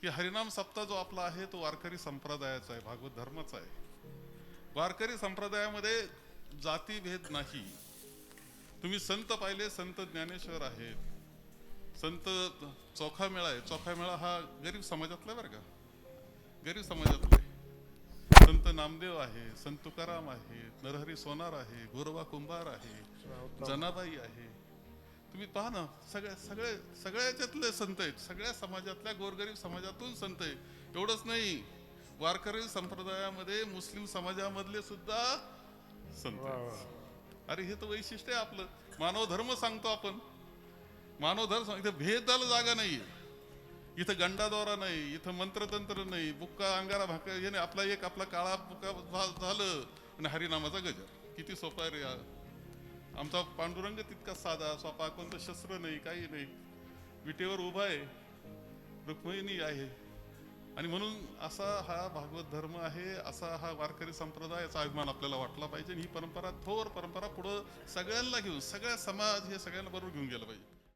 की हरिनाम सप्ताह जो आपला आहे तो वारकरी संप्रदायाचा आहे भागवत धर्माचा आहे. वारकरी संप्रदायामध्ये जातीभेद नाही. तुम्ही संत पाहिले संत ज्ञानेश्वर आहेत. संत चोखा मेळा आहे. चोखा मेळा हा गरीब समाजातला बरं का? गरीब समाजातला संत नामदेव आहे संत तुकाराम आहे नरहरी सोनार आहे गोरवा कुंभार आहे जनाबाई आहे. तुम्ही पहा ना सगळ्या सगळे सगळ्याच्यातले संत आहेत. सगळ्या समाजातल्या गोरगरीब समाजातून संत आहे एवढंच नाही वारकरी संप्रदायामध्ये मुस्लिम समाजामधले सुद्धा संत आहेत. अरे हे तर वैशिष्ट्य आहे आपलं. मानव धर्म सांगतो आपण. मानव धर्म सांग- इथं भेदाला जागा नाहीये. इथं गंडाद्वारा नाही इथं मंत्रतंत्र नाही बुक्का अंगारा भाका हे नाही. आपला एक आपला काळा बुक्का झा- झालं आणि हरिनामाचा गजर. किती सोपा आहे रे हा. आमचा पांडुरंग तितका साधा स्वपा कोणतं शस्त्र नाही काही नाही. विटेवर उभा आहे. रुक्मिणी आहे. आणि म्हणून असा हा भागवत धर्म आहे असा हा वारकरी संप्रदायाचा अभिमान आपल्याला वाटला पाहिजे. आणि ही परंपरा थोर परंपरा पुढं सगळ्यांना घेऊन सगळ्या समाज हे सगळ्यांना बरोबर घेऊन गेलं पाहिजे.